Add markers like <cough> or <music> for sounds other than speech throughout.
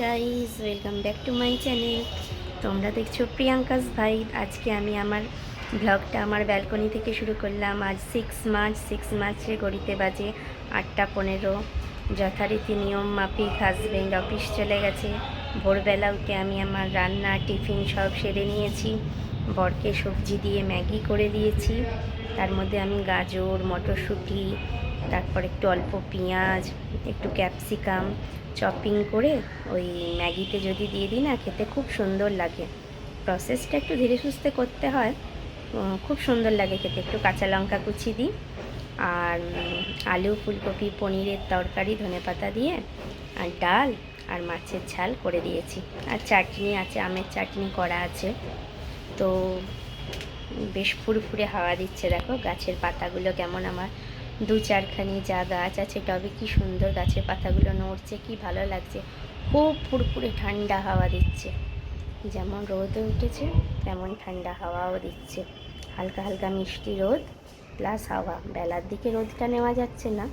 Guys welcome back to my channel তোমরা দেখছ Priyanka's ভাই। আজকে আমি আমার ব্লগটা আমার ব্যালকনি থেকে শুরু করলাম। আজ সিক্স মার্চ সিক্স মার্চে গড়িতে বাজে আটটা পনেরো। যথারীতি নিয়ম মাফিক হাজব্যান্ড অফিস চলে গেছে। ভোরবেলা উঠে আমি আমার রান্না, টিফিন সব সেরে নিয়েছি। বরকে সবজি দিয়ে ম্যাগি করে দিয়েছি। তার মধ্যে আমি গাজর, মটরশুঁটি তারপর একটু অল্প পেঁয়াজ, একটু ক্যাপসিকাম চপিং করে ওই ম্যাগিতে যদি দিয়ে দিই না, খেতে খুব সুন্দর লাগে। প্রসেসটা একটু ধীরে সুস্থে করতে হয় খুব সুন্দর লাগে খেতে। একটু কাঁচা লঙ্কা কুচি দিই আর আলু, ফুলকপি, পনিরের তরকারি ধনেপাতা দিয়ে আর ডাল আর মাছের ঝাল করে দিয়েছি। আর চাটনি আছে, আমের চাটনি করা আছে। তো বেশ ফুরফুরে হাওয়া দিচ্ছে, দেখো গাছের পাতাগুলো কেমন আমার দু চারখানি যা গাছ আছে টবে কি সুন্দর গাছের পাতাগুলো নড়ছে, কি ভালো লাগছে। খুব ফুরফুরে ঠান্ডা হাওয়া দিচ্ছে। যেমন রোদও উঠেছে, তেমন ঠান্ডা হাওয়াও দিচ্ছে। হালকা হালকা মিষ্টি রোদ প্লাস হাওয়া। বেলার দিকে রোদটা নেওয়া যাচ্ছে না।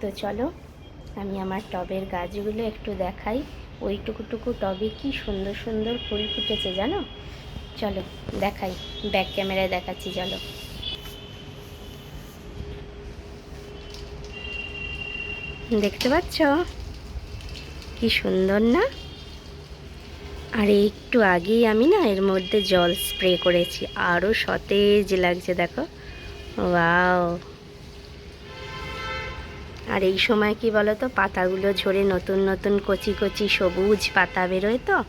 তো চলো, আমি আমার টবের গাছগুলো একটু দেখাই। ওইটুকুটুকু টবে কি সুন্দর সুন্দর ফুল ফুটেছে জানো? চলো দেখাই ব্যাক ক্যামেরায় দেখাচ্ছি, চলো। দেখতে পাচ্ছ? কি সুন্দর না? আর একটু আগেই আমি না এর মধ্যে জল স্প্রে করেছি। আরও সতেজ লাগছে, দেখো। ওয়াও। আর এই সময় কি বলো তো পাতাগুলো ঝরে নতুন নতুন কচি কচি সবুজ পাতা বেরোয় তো?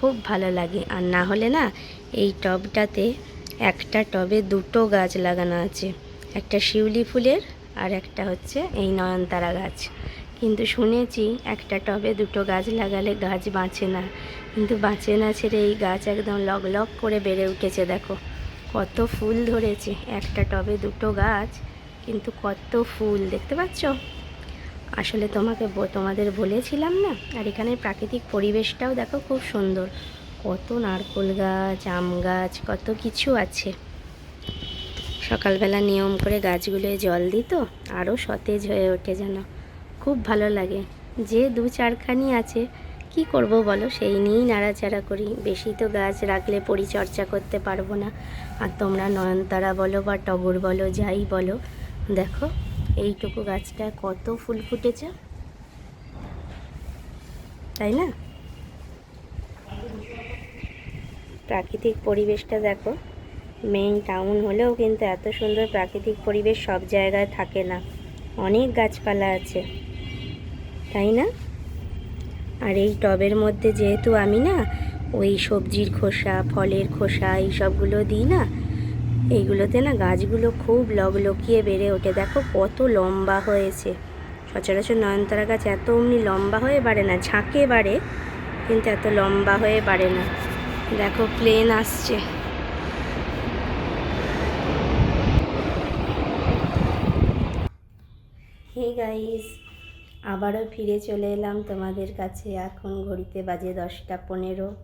খুব ভালো লাগে। আর না হলে না, এই টবটাতে একটা টবে দুটো গাছ লাগানো আছে। একটা শিউলি ফুলের আর একটা হচ্ছে এই নয়নতারা গাছ। কিন্তু শুনেছি একটা টবে দুটো গাছ লাগালে গাছ বাঁচে না। কিন্তু বাঁচে না ছেড়ে এই গাছ একদম লগ লগ করে বেড়ে উঠেছে, দেখো। কত ফুল ধরেছে, একটা টবে দুটো গাছ, কিন্তু কত ফুল, দেখতে পাচ্ছ? আসলে তোমাকে তোমাদের বলেছিলাম না? আর এখানে প্রাকৃতিক পরিবেশটাও দেখো খুব সুন্দর। কত নারকোল গাছ, আম গাছ, কত কিছু আছে। সকালবেলা নিয়ম করে গাছগুলোয় জল দিত আরও সতেজ হয়ে ওঠে যেন। খুব ভালো লাগে। যে দু চারখানি আছে, কি করব বলো? সেই নিয়েই নাড়াচাড়া করি। বেশি তো গাছ রাখলে পরিচর্যা করতে পারব না। আর তোমরা নয়নতারা বলো বা টগর বলো, যাই বলো, দেখো এইটুকু গাছটা কত ফুল ফুটেছে। তাই না? প্রাকৃতিক পরিবেশটা দেখো। মেইন টাউন হলেও কিন্তু এত সুন্দর প্রাকৃতিক পরিবেশ সব জায়গায় থাকে না। অনেক গাছপালা আছে। তাই না? আর এই টবের মধ্যে যেহেতু আমি না, ওই সবজির খোসা, ফলের খোসা এই সবগুলো দিই না, এইগুলোতে না গাছগুলো খুব লগলকিয়ে বেড়ে ওঠে। দেখো কত লম্বা হয়েছে। সচরাচর নয়নতারা গাছ এত অমনি লম্বা হয়ে বাড়ে না, ঝাঁকে বাড়ে, কিন্তু এত লম্বা হয়ে বাড়ে না। দেখো প্লেন আসছে। গাইস আবারও ফিরে চলে এলাম তোমাদের কাছে। এখন ঘড়িতে বাজে দশটা পনেরো।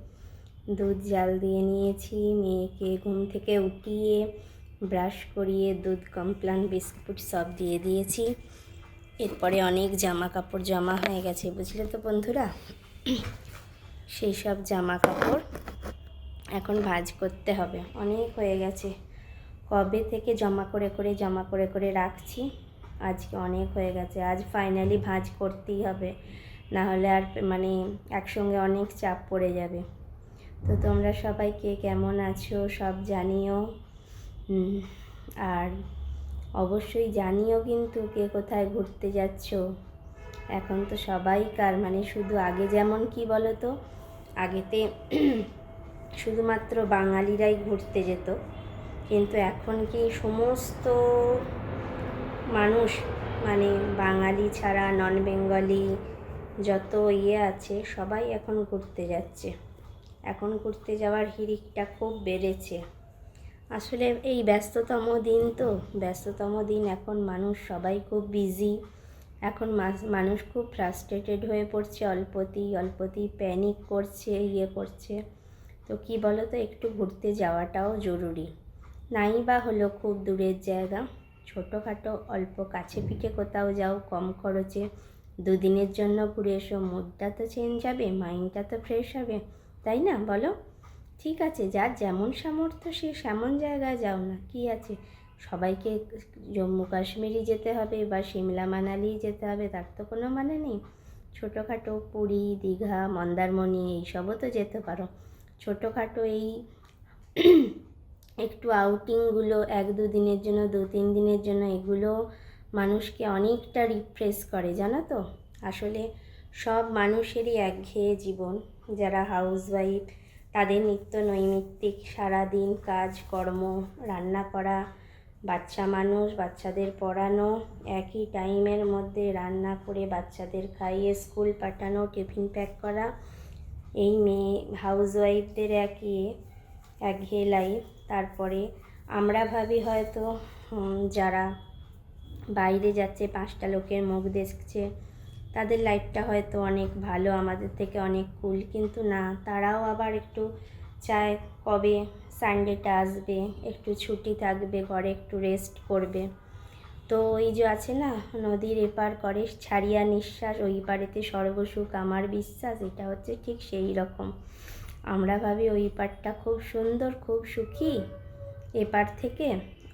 দুধ জাল দিয়ে নিয়েছি। মেয়েকে ঘুম থেকে উঠিয়ে ব্রাশ করিয়ে দুধ, কমপ্লান, বিস্কুট সব দিয়ে দিয়েছি। এরপরে অনেক জামা কাপড় জমা হয়ে গেছে, বুঝলে তো বন্ধুরা? সেই সব জামা কাপড় এখন ভাঁজ করতে হবে। অনেক হয়ে গেছে। কবে থেকে জমা করে করে, জমা করে করে রাখছি? আজকে অনেক হয়ে গেছে, আজ ফাইনালি ভাঁজ করতেই হবে, না হলে আর মানে একসঙ্গে অনেক চাপ পড়ে যাবে। তো তোমরা সবাই কে কেমন আছো সব জানিও। আর অবশ্যই জানিও কিন্তু কে কোথায় ঘুরতে যাচ্ছ। এখন তো সবাইকার মানে শুধু আগে যেমন কি বলো তো আগেতে <clears throat> শুধুমাত্র বাঙালিরাই ঘুরতে যেত, কিন্তু এখন কি সমস্ত মানুষ মানে বাঙালি ছাড়া নন বেঙ্গলি যত ইয়ে আছে, সবাই এখন ঘুরতে যাচ্ছে। এখন ঘুরতে যাওয়ার হিড়িকটা খুব বেড়েছে। আসলে এই ব্যস্ততম দিন তো, ব্যস্ততম দিন এখন মানুষ সবাই খুব বিজি এখন মানুষ খুব ফ্রাস্ট্রেটেড হয়ে পড়ছে, অল্পতেই অল্পতেই প্যানিক করছে ইয়ে করছে। তো কি বলো তো একটু ঘুরতে যাওয়াটাও জরুরি। নাই বা হলো খুব দূরের জায়গা। ছোটোখাটো অল্প কাছে পিঠে কোথাও যাও, কম খরচে। দুদিনের জন্য ঘুরে এসো, মুডটা তো চেঞ্জ হবে মাইন্ডটা তো ফ্রেশ হবে, তাই না বলো? ঠিক আছে, যার যেমন সামর্থ্য সে সেমন জায়গায় যাও না, কি আছে? সবাইকে জম্মু কাশ্মীরই যেতে হবে বা সিমলা মানালি যেতে হবে, তার তো কোনো মানে নেই। ছোটোখাটো পুরী, দীঘা, মন্দারমণি, এইসবও তো যেতে পারো। ছোটোখাটো এই একটু আউটিংগুলো এক দু দিনের জন্য, দু তিন দিনের জন্য, এগুলো মানুষকে অনেকটা রিফ্রেশ করে, জানো তো? আসলে সব মানুষেরই একঘেয়ে জীবন। যারা হাউসওয়াইফ তাদের নিত্য নৈমিত্তিক সারাদিন, কাজ, কর্ম, রান্না করা, বাচ্চা মানুষ, বাচ্চাদের পড়ানো, একই টাইমের মধ্যে রান্না করে বাচ্চাদের খাইয়ে স্কুল পাঠানো টিফিন প্যাক করা, এই মেয়ে হাউসওয়াইফদের একই একঘেয়ে লাইফ তারপরে আমরা ভাবি হয়তো যারা বাইরে যাচ্ছে, পাঁচটা লোকের মুখ দেখছে, তাদের লাইফটা হয়তো অনেক ভালো, আমাদের থেকে অনেক কুল। কিন্তু না, তারাও আবার একটু চায় কবে সানডেটা আসবে, একটু ছুটি থাকবে, ঘরে একটু রেস্ট করবে। তো ওই যে আছে না, নদীর এপার করে ছাড়িয়া নিঃশ্বাস, ওই পারেতে সর্বসুখ, আমার বিশ্বাস, এটা হচ্ছে ঠিক সেই রকম। আমরা ভাবি ওই পারটা খুব সুন্দর, খুব সুখী। এপার থেকে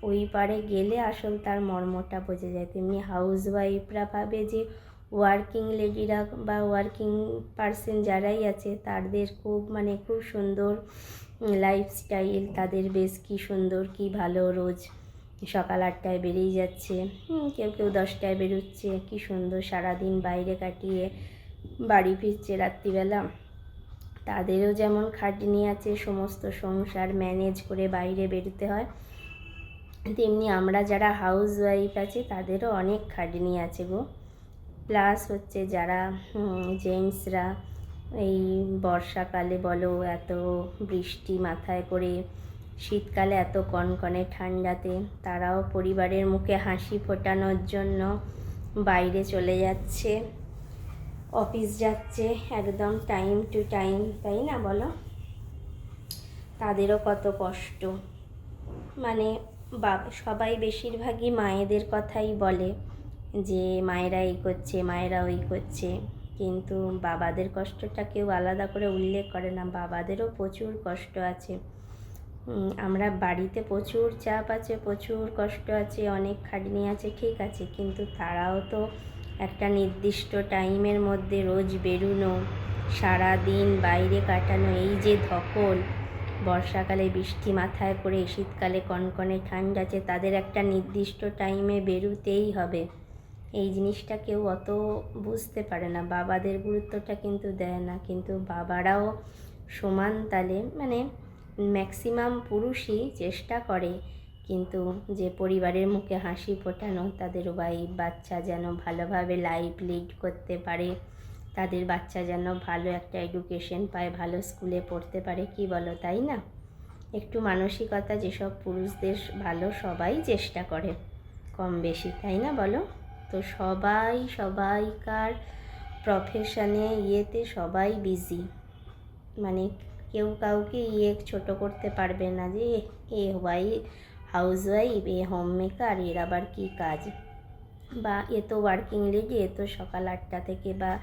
ওই পারে গেলে আসল তার মর্মটা বোঝা যায়। তেমনি হাউস ওয়াইফরা ভাবে যে ওয়ার্কিং লেডিরা বা ওয়ার্কিং পার্সন যারাই আছে, তাদের খুব মানে খুব সুন্দর লাইফস্টাইল তাদের বেশ কি সুন্দর, কি ভালো রোজ সকাল আটটায় বেরিয়ে যাচ্ছে। কেউ কেউ দশটায় বেরোচ্ছে, কি সুন্দর সারাদিন বাইরে কাটিয়ে বাড়ি ফিরছে রাত্রিবেলা। তাদেরও যেমন খাটনি আছে, সমস্ত সংসার ম্যানেজ করে বাইরে বেরোতে হয়। তেমনি আমরা যারা হাউস ওয়াইফ আছে, তাদেরও অনেক খাটনি আছে গো। প্লাস হচ্ছে যারা জেন্টসরা এই বর্ষাকালে বলো, এত বৃষ্টি মাথায় করে, শীতকালে এত কনকনে ঠান্ডাতে, তারাও পরিবারের মুখে হাসি ফোটানোর জন্য বাইরে চলে যাচ্ছে। অফিস যাচ্ছে, একদম টাইম টু টাইম তাই না বলো? তাদেরও কত কষ্ট। মানে বা, সবাই বেশিরভাগই মায়েদের কথাই বলে যে, মায়েরা এই করছে, মায়েরা ওই করছে। কিন্তু বাবাদের কষ্টটা কেউ আলাদা করে উল্লেখ করে না, বাবাদেরও প্রচুর কষ্ট আছে। আমরা বাড়িতে প্রচুর চাপ আছে, প্রচুর কষ্ট আছে, অনেক খাটনি আছে, ঠিক আছে, কিন্তু তারাও তো একটা নির্দিষ্ট টাইমের মধ্যে রোজ বেরোনো সারা দিন বাইরে কাটানো, এই যে ধকল, বর্ষাকালে বৃষ্টি মাথায় করে শীতকালে কনকনে ঠান্ডা আছে তাদের একটা নির্দিষ্ট টাইমে বেরুতেই হবে। এই জিনিসটা কেউ অত বুঝতে পারে না। বাবাদের গুরুত্বটা কিন্তু দেয় না। কিন্তু বাবারাও সমান তালে মানে ম্যাক্সিমাম পুরুষই চেষ্টা করে কিন্তু যে পরিবারের মুখে হাসি ফোটানো, তাদের ওয়াইফ বাচ্চা যেন ভালোভাবে লাইফ লিড করতে পারে, তাদের বাচ্চা যেন ভালো একটা এডুকেশন পায়, ভালো স্কুলে পড়তে পারে, কি বলো তাই না? একটু মানসিকতা যেসব পুরুষদের ভালো, সবাই চেষ্টা করে, কম বেশি, তাই না বলো? তো সবাই, সবাইকার প্রফেশনে ইয়েতে সবাই বিজি মানে কেউ কাউকে ইয়ে ছোট করতে পারবে না যে, এ, ওয়াই housewife a homemaker এর আবার কী কাজ? বা এ তো ওয়ার্কিং লেডি এ তো সকাল আটটা থেকে বা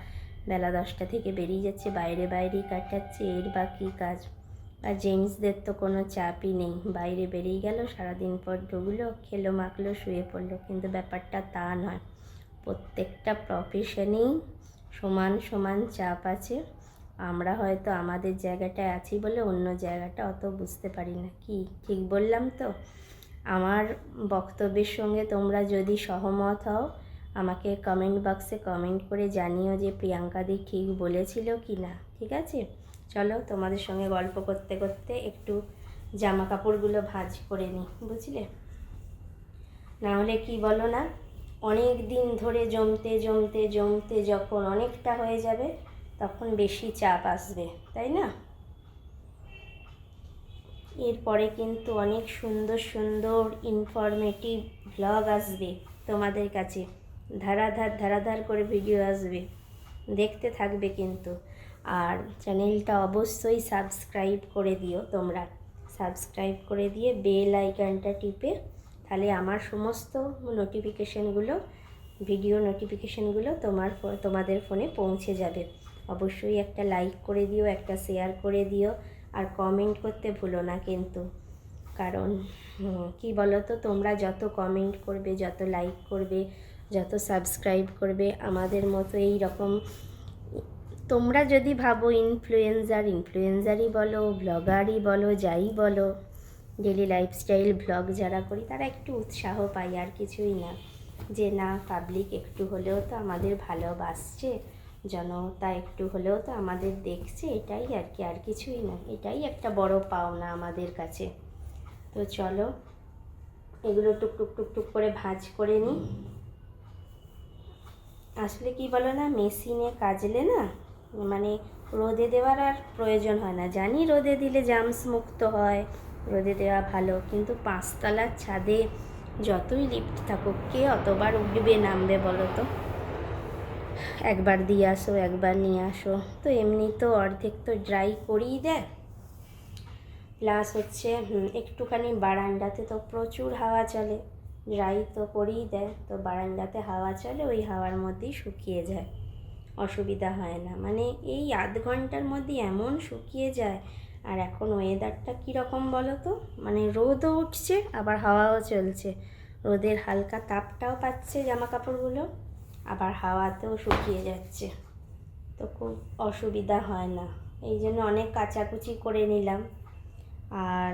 বেলা দশটা থেকে বেরিয়ে যাচ্ছে, বাইরে বাইরেই কাটাচ্ছে, এর বা কী কাজ? আর জেন্টসদের তো কোনো চাপই নেই। বাইরে বেরিয়ে গেল, সারাদিন পর ঢুকলো, খেলো, মাখলো, শুয়ে পড়ল। কিন্তু ব্যাপারটা তা নয়। প্রত্যেকটা প্রফেশনেই সমান সমান চাপ আছে। আমরা হয়তো আমাদের জায়গাটায় আছি বলে অন্য জায়গাটা অত বুঝতে পারি না। কি, ঠিক বললাম তো? আমার বক্তব্যের সঙ্গে তোমরা যদি সহমত হও, আমাকে কমেন্ট বক্সে কমেন্ট করে জানিও যে প্রিয়াঙ্কাদি ঠিক বলেছিল কি না ঠিক আছে? চলো তোমাদের সঙ্গে গল্প করতে করতে একটু জামা কাপড়গুলো ভাঁজ করে নিই, বুঝলে? না হলে কি বলো না, অনেক দিন ধরে জমতে জমতে জমতে যখন অনেকটা হয়ে যাবে, তখন বেশি চাপ আসবে, তাই না? এরপরে কিন্তু অনেক সুন্দর সুন্দর ইনফরমেটিভ ব্লগ আসবে তোমাদের কাছে। ধারাধার ধারাধার করে ভিডিও আসবে। দেখতে থাকবে কিন্তু। আর চ্যানেলটা অবশ্যই সাবস্ক্রাইব করে দিও তোমরা। সাবস্ক্রাইব করে দিয়ে বেল আইকনটা টিপে তাহলে আমার সমস্ত নোটিফিকেশনগুলো ভিডিও নোটিফিকেশানগুলো তোমার তোমাদের ফোনে পৌঁছে যাবে। অবশ্যই একটা লাইক করে দিও, একটা শেয়ার করে দিও। আর কমেন্ট করতে ভুলো না কিন্তু। কারণ কি বলো তো তোমরা যত কমেন্ট করবে, যত লাইক করবে, যত সাবস্ক্রাইব করবে, আমাদের মতো এই রকম, তোমরা যদি ভাবো ইনফ্লুয়েন্সার ইনফ্লুয়েন্সারই বলো ব্লগারই বলো, যাই বলো ডেলি লাইফস্টাইল ব্লগ যারা করি, তারা একটু উৎসাহ পায়, আর কিছুই না। যে না পাবলিক একটু হলেও তো আমাদের ভালোবাসছে। জনতা একটু হলেও তো আমাদের দেখছে এটাই আর কি, আর কিছুই না এটাই একটা বড় পাওনা আমাদের কাছে। তো চলো, এগুলো টুক টুক টুক টুক করে ভাঁজ করে নিই। আসলে কি বলো না, মেশিনে কাজলে না মানে রোদে দেওয়ার আর প্রয়োজন হয় না। জানি রোদে দিলে জামস মুক্ত হয়, রোদে দেওয়া ভালো, কিন্তু পাঁচতলার ছাদে যতই লিফট থাকুক, কে অতবার উঠবে নামবে বলো তো? একবার দিয়ে আসো, একবার নিয়ে আসো। তো এমনি তো অর্ধেক তো ড্রাই করেই দেয়। প্লাস হচ্ছে একটুখানি বারান্দাতে তো প্রচুর হাওয়া চলে। ড্রাই তো করেই দেয়, তো বারান্দাতে হাওয়া চলে, ওই হাওয়ার মধ্যেই শুকিয়ে যায়। অসুবিধা হয় না। মানে এই আধ ঘণ্টার মধ্যে এমন শুকিয়ে যায়। আর এখন ওয়েদারটা কীরকম বলো তো? মানে রোদও উঠছে, আবার হাওয়াও চলছে। রোদের হালকা তাপটাও পাচ্ছে জামা কাপড়গুলো আবার হাওয়াতেও শুকিয়ে যাচ্ছে। তো খুব অসুবিধা হয় না। এই জন্য অনেক কাচাকুচি করে নিলাম। আর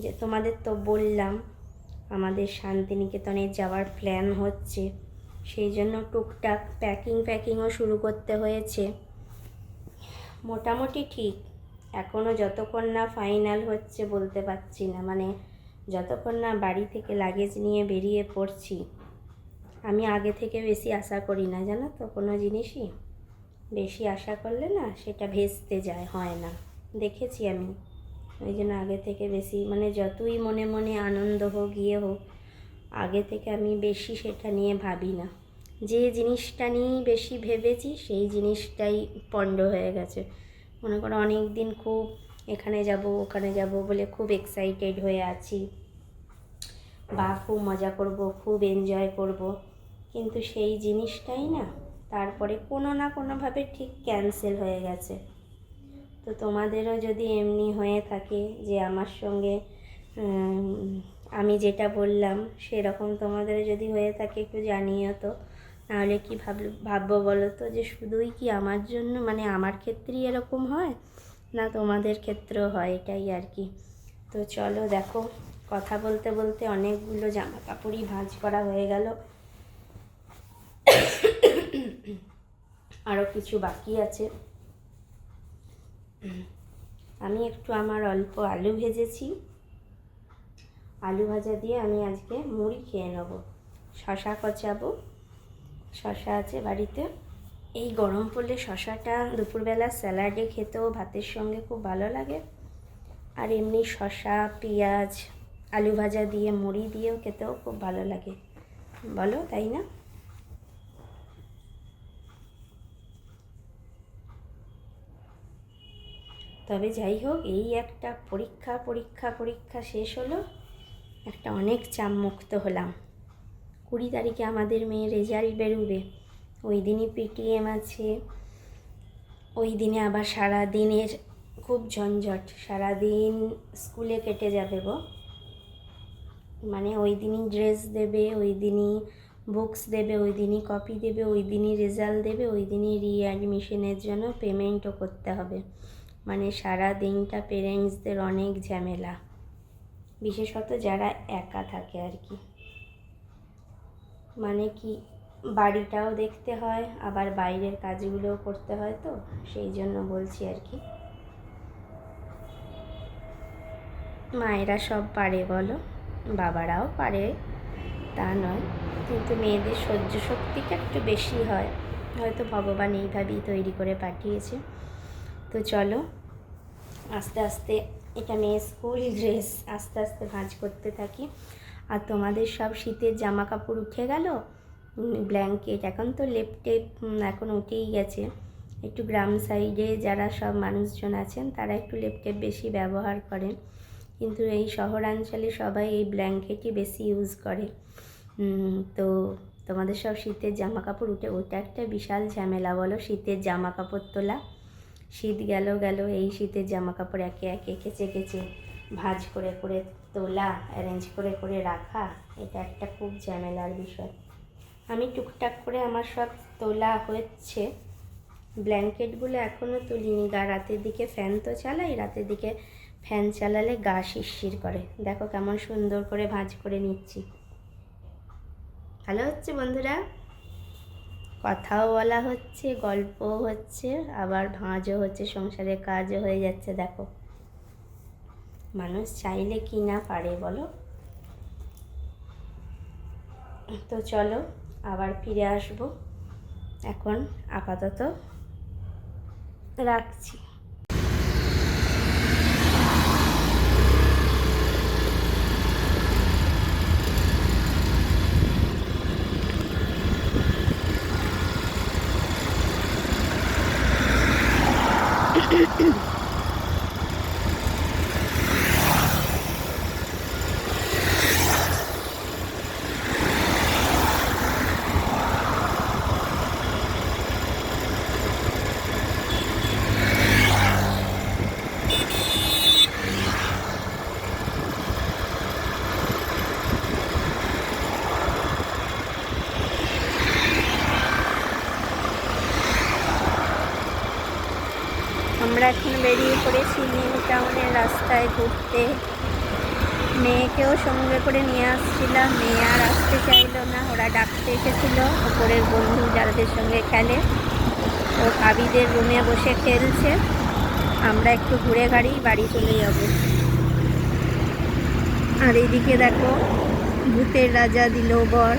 যে তোমাদের তো বললাম, আমাদের শান্তিনিকেতনে যাওয়ার প্ল্যান হচ্ছে। সেই জন্য টুকটাক প্যাকিং প্যাকিংও শুরু করতে হয়েছে। মোটামুটি ঠিক। এখনও যতক্ষণ না ফাইনাল হচ্ছে বলতে পারছি না। মানে যতক্ষণ না বাড়ি থেকে লাগেজ নিয়ে বেরিয়ে পড়ছি আমি আগে থেকে বেশি আশা করি না, জানো তো? কোনো জিনিসই বেশি আশা করলে না সেটা ভেস্তে যায়, হয় না। দেখেছি আমি। ওই জন্য আগে থেকে বেশি মানে যতই মনে মনে আনন্দ হোক ইয়ে হোক, আগে থেকে আমি বেশি সেটা নিয়ে ভাবি না। যে জিনিসটা নিয়েই বেশি ভেবেছি, সেই জিনিসটাই পণ্ড হয়ে গেছে। মনে করো অনেক দিন খুব এখানে যাব, ওখানে যাব বলে খুব এক্সাইটেড হয়ে আছি বা খুব মজা করব, খুব এনজয় করব। কিন্তু সেই জিনিসটাই না তারপরে কোনো না কোনোভাবে ঠিক ক্যান্সেল হয়ে গেছে। তো তোমাদেরও যদি এমনি হয়ে থাকে যে আমার সঙ্গে আমি যেটা বললাম সেরকম তোমাদের যদি হয়ে থাকে একটু জানিও তো। নাহলে কি ভাব, ভাববো বলো তো যে শুধুই কি আমার জন্য মানে আমার ক্ষেত্রেই এরকম হয় না তোমাদের ক্ষেত্রেও হয় এটাই আর কি। তো চলো দেখো, কথা বলতে বলতে অনেকগুলো জামা কাপড়ই ভাঁজ করা হয়ে গেল। আরও কিছু বাকি আছে। আমি একটু আমার অল্প আলু ভেজেছি। আলু ভাজা দিয়ে আমি আজকে মুড়ি খেয়ে নেব। শশা কচাবো। শশা আছে বাড়িতে। এই গরম পড়লে শশাটা দুপুরবেলা স্যালাডে খেতেও ভাতের সঙ্গে খুব ভালো লাগে। আর এমনি শশা, পেঁয়াজ, আলু ভাজা দিয়ে মুড়ি দিয়েও খেতেও খুব ভালো লাগে। বলো, তাই না? তবে যাই হোক, এই একটা পরীক্ষা পরীক্ষা পরীক্ষা শেষ হলো। একটা অনেক চাপ মুক্ত হলাম। কুড়ি তারিখে আমাদের মেয়ের রেজাল্ট বেরোবে। ওই দিনই পিটিএম আছে। ওই দিনে আবার সারা দিনের খুব ঝঞ্ঝট। সারা দিন স্কুলে কেটে যাবে গো। মানে ওই দিনই ড্রেস দেবে, ওই দিনই বুকস দেবে, ওই দিনই কপি দেবে, ওই দিনই রেজাল্ট দেবে, ওই দিনই রিঅ্যাডমিশনের জন্য পেমেন্টও করতে হবে। মানে সারা দিনটা পেরেন্টসদের অনেক ঝামেলা। বিশেষত যারা একা থাকে আর কি। মানে কি বাড়িটাও দেখতে হয়, আবার বাইরের কাজগুলোও করতে হয় তো, সেই জন্য বলছি আর কি। মায়েরা সব পারে বলো, বাবারাও পারে, তা নয়। কিন্তু মেয়েদের সহ্য শক্তিটা একটু বেশি হয়। হয়তো ভগবান এইভাবেই তৈরি করে পাঠিয়েছে। তো চলো, আস্তে আস্তে মেয়ে স্কুল ড্রেস আস্তে আস্তে ভাঁজ করতে থাকি। আর তোমাদের সব শীতের জামা কাপড় উঠে গেল? ব্ল্যাঙ্কেট এখন তো লেপটে এখন উঠেই গেছে। একটু গ্রাম সাইডে যারা সব মানুষজন আছেন, তারা একটু লেপটেপ বেশি ব্যবহার করেন। কিন্তু এই শহরাঞ্চলে সবাই এই ব্ল্যাঙ্কেটই বেশি ইউজ করে। তো তোমাদের সব শীতের জামা কাপড় উঠে, ওটা একটা বিশাল ঝামেলা বলো, শীতের জামা কাপড় তোলা। শীত গেল গেল, এই শীতের জামা কাপড় একে একে কেচে কেচে ভাঁজ করে করে তোলা অ্যারেঞ্জ করে করে রাখা, এটা একটা খুব ঝামেলার বিষয়। আমি টুকটাক করে আমার সব তোলা হচ্ছে। ব্ল্যাঙ্কেটগুলো এখনও তুলিনি, গা রাতের দিকে ফ্যান তো চালাই, রাতের দিকে ফ্যান চালালে গা শিরশির করে। দেখো কেমন সুন্দর করে ভাঁজ করে নিচ্ছি। ভালো হচ্ছে বন্ধুরা? কথাও বলা হচ্ছে, গল্পও হচ্ছে, আবার ভাঁজও হচ্ছে সংসারে কাজও হয়ে যাচ্ছে, দেখো। মানুষ চাইলে কি না পারে, বলো? তো চলো, আবার ফিরে আসব। এখন আপাতত রাখছি আমরা এখন বেরিয়ে পড়েছি নিউ টাউনের রাস্তায় ঘুরতে। মেয়েকেও সঙ্গে করে নিয়ে আসছিলাম। মেয়ে আর আসতে চাইলো না। ওরা ডাকতে এসেছিল। ওপরের বন্ধু যাদের সঙ্গে খেলে। ও ভাবিদের রুমে বসে খেলছে। আমরা একটু ঘুরে গাড়ি, বাড়ি চলে যাব। আর এইদিকে দেখো, ভূতের রাজা দিল বর।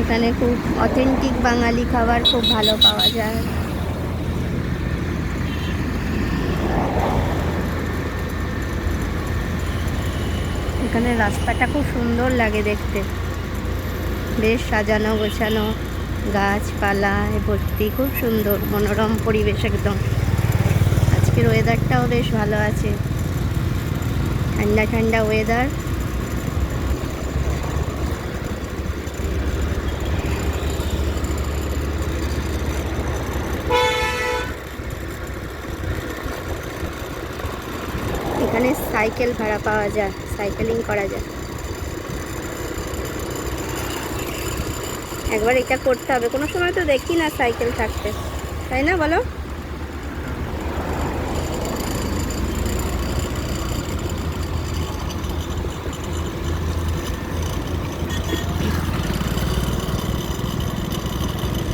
এখানে খুব অথেন্টিক বাঙালি খাবার খুব ভালো পাওয়া যায়। এখানে রাস্তাটা খুব সুন্দর লাগে দেখতে। বেশ সাজানো গোছানো গাছপালায় ভর্তি, খুব সুন্দর, মনোরম পরিবেশ একদম। আজকের ওয়েদারটাও বেশ ভালো আছে। ঠান্ডা ঠান্ডা ওয়েদার এখানে সাইকেল ভাড়া পাওয়া যায়, সাইকেলিং করা যায়। একবার এটা করতে হবে, কোনো সময় তো দেখি না সাইকেল থাকতে, তাই না বলো?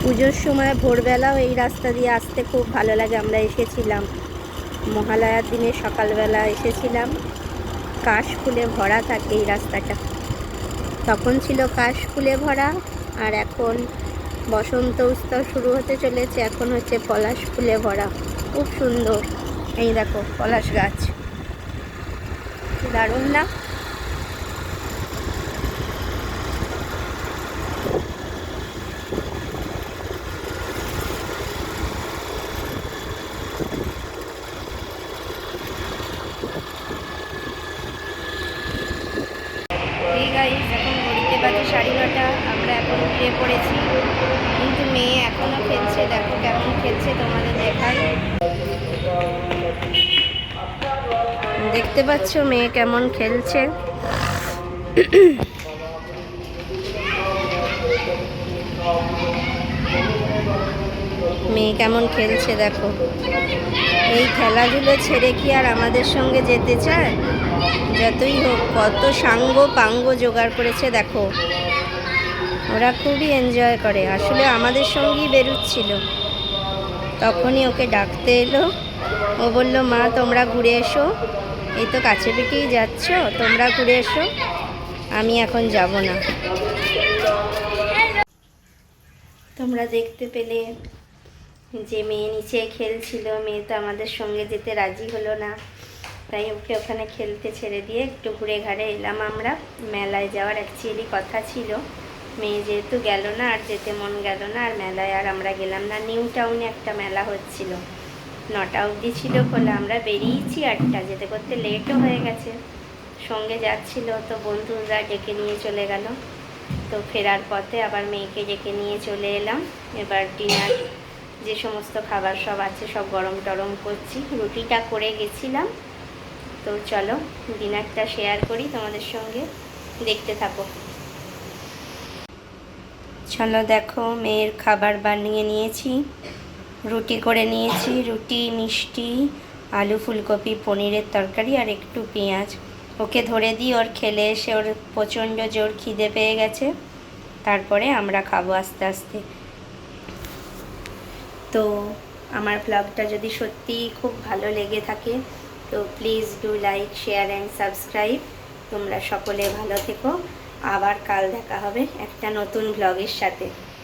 পুজোর সময় ভোরবেলাও এই রাস্তা দিয়ে আসতে খুব ভালো লাগে, আমরা এসেছিলাম। মহালয়ার দিনে সকালবেলা এসেছিলাম। কাশ ফুলে ভরা থাকে এই রাস্তাটা। তখন ছিল কাশ ফুলে ভরা আর এখন বসন্ত উৎসব শুরু হতে চলেছে। এখন হচ্ছে পলাশ ফুলে ভরা। খুব সুন্দর। এই দেখো, পলাশ গাছ। দারুণ না এই গাইস এখন ঘড়িতে বাজে সাড়ে নটা আমরা এখন ফিরে পড়েছি কিন্তু মেয়ে এখনও খেলছে দেখো কেমন খেলছে তোমাদের দেখাই দেখতে পাচ্ছ মেয়ে কেমন খেলছে। মেয়ে কেমন খেলছে দেখো। এই খেলাধুলো ছেড়ে কি আর আমাদের সঙ্গে যেতে চায়? যতই হোক, কত সাঙ্গ পাঙ্গ জোগাড় করেছে দেখো। ওরা খুবই এনজয় করে। আসলে আমাদের সঙ্গেই বেরুচ্ছিল। তখনই ওকে ডাকতে এলো। ও বলল, মা, তোমরা ঘুরে এসো। এই তো কাছে পিঠেই যাচ্ছ, তোমরা ঘুরে এসো। আমি এখন যাব না। তোমরা দেখতে পেলে যে মেয়ে নিচে খেলছিল, মেয়ে তো আমাদের সঙ্গে যেতে রাজি হলো না। তাই ওকে ওখানে খেলতে ছেড়ে দিয়ে একটু ঘুরে ঘাড়ে এলাম আমরা। মেলায় যাওয়ার অ্যাকচুয়ালি কথা ছিল। মেয়ে যেহেতু গেল না, আর যেতে মন গেল না, আর মেলায় আর আমরা গেলাম না। নিউ টাউনে একটা মেলা হচ্ছিল। নটা অবধি ছিল বলে আমরা বেরিয়েছি আটটা, যেতে করতে লেটও হয়ে গেছে। সঙ্গে যাচ্ছিল তো বন্ধুরা ডেকে নিয়ে চলে গেল। তো ফেরার পথে আবার মেয়েকে ডেকে নিয়ে চলে এলাম। এবার ডিনার যে সমস্ত খাবার সব আছে, সব গরম টরম করছি। রুটিটা করে গেছিলাম। তো চলো ডিনারটা শেয়ার করি তোমাদের সঙ্গে। দেখতে থাকো। চলো দেখো, মেয়ের খাবার বানিয়ে নিয়েছি। রুটি করে নিয়েছি, রুটি, মিষ্টি, আলু, ফুলকপি, পনিরের তরকারি আর একটু পেঁয়াজ। ওকে ধরে দিই, ওর খেলে এসে ওর প্রচণ্ড জোর খিদে পেয়ে গেছে। তারপরে আমরা খাব আস্তে আস্তে। তো আমার ব্লগটা যদি সত্যি খুব ভালো লেগে থাকে, তো please do like share and subscribe তোমরা সকলে ভালো থেকো। আবার কাল দেখা হবে একটা নতুন ব্লগের সাথে।